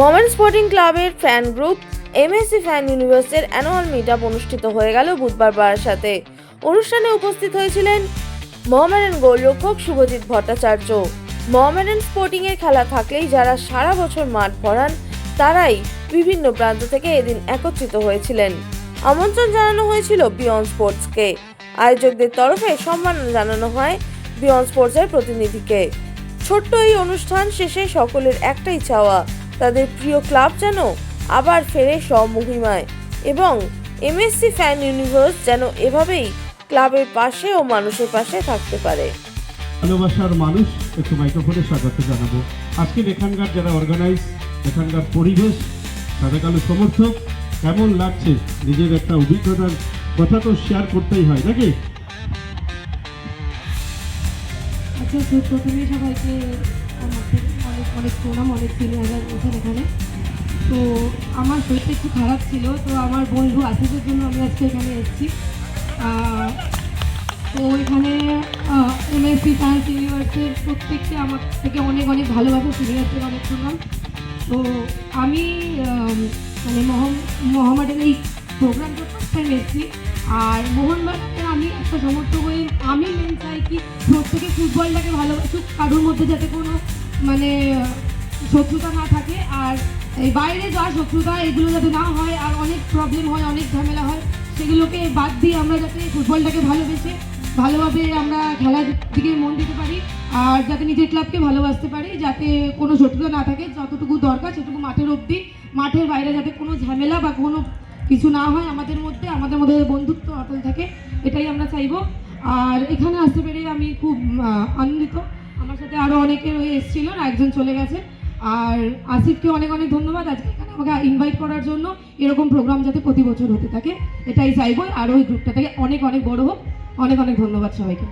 মোমেন sporting ক্লাবের fan group MSC fan ইউনিভার্সের annual meet অনুষ্ঠিত হয়ে গেল বুধবার বারাসাতে অনুষ্ঠানে উপস্থিত হয়েছিলেন মোহামেডান গোলরক্ষক শুভজিৎ ভট্টাচার্য। মোহামেডান স্পোর্টিং এর খেলা থাকলেই যারা সারা বছর মাঠ ভরান, তারাই বিভিন্ন প্রান্ত থেকে এদিন একত্রিত হয়েছিলেন। আমন্ত্রণ জানানো হয়েছিল বিয়ন স্পোর্টসকে। আয়োজকদের তরফে সম্মাননা জানানো হয় বিয়ন স্পোর্টসের প্রতিনিধিকে। ছোট্ট এই অনুষ্ঠান শেষে সকলের একটাই চাওয়া তাদের প্রিয় ক্লাব যেন আবার ফেরে স্বমহিমায় এবং এমএসসি ফ্যান ইউনিভার্স যেন এভাবেই ক্লাবের পাশে ও মানুষের পাশে থাকতে পারে। ভালোবাসার মানুষ একটু মাইক্রোফোনে স্বাগত জানাব। আজকের এখানকার যারা অর্গানাইজ এখানকার পরিবেশ সাদা কালো সমর্থক কেমন লাগছে? নিজের একটা অভিজ্ঞতার কথা তো শেয়ার করতেই হয় নাকি? আচ্ছা প্রথমে সবাইকে অনেক অনেক প্রণাম, অনেক সিনিয়ররা রয়েছেন এখানে। তো আমার শরীরটা একটু খারাপ ছিল, তো আমার বন্ধু আসিফের জন্য আমি আজকে এখানে এসেছি। তো এখানে এমএসসি সায়েন্স ইউনিভার্সিটির প্রত্যেককে আমার থেকে অনেক অনেক ভালোবাসা সিনিয়রদের অনেক প্রণাম। তো আমি মানে মহম, মোহাম্মদের এই প্রোগ্রামটা ফার্স্ট টাইম এসেছি। আর মোহনবাগানের আমি একটা সমর্থক হয়ে আমি মেন চাই কি প্রত্যেকে ফুটবলটাকে ভালোবাসুক, কারোর মধ্যে যাতে কোনো মানে শত্রুতা না থাকে, আর এই বাইরে যা শত্রুতা, এগুলো যাতে না হয়, আর অনেক প্রবলেম হয়, অনেক ঝামেলা হয়, সেগুলোকে বাদ দিয়ে আমরা যাতে ফুটবলটাকে ভালোবেসে, ভালোভাবে আমরা খেলার দিকে মন দিতে পারি, আর যাতে নিজের ক্লাবকে ভালোবাসতে পারি, যাতে কোনো শত্রুতা না থাকে, যতটুকু দরকার, সেটুকু মাঠের অবধি, মাঠের বাইরে যাতে কোনো ঝামেলা বা কোনো কিছু না হয় আমাদের মধ্যে আমাদের মধ্যে বন্ধুত্ব অটল থাকে, এটাই আমরা চাইব। আর এখানে আসতে পেরে আমি খুব আনন্দিত। আমার সাথে আরও অনেকে এসেছিল আর একজন চলে গেছে। আর আসিফকে অনেক অনেক ধন্যবাদ। আজকে এখানে আমাকে ইনভাইট করার জন্য এরকম প্রোগ্রাম যাতে প্রতি বছর হতে থাকে, এটাই চাইব। আর ওই গ্রুপটা থেকে অনেক অনেক বড় হোক। অনেক অনেক ধন্যবাদ সবাইকে।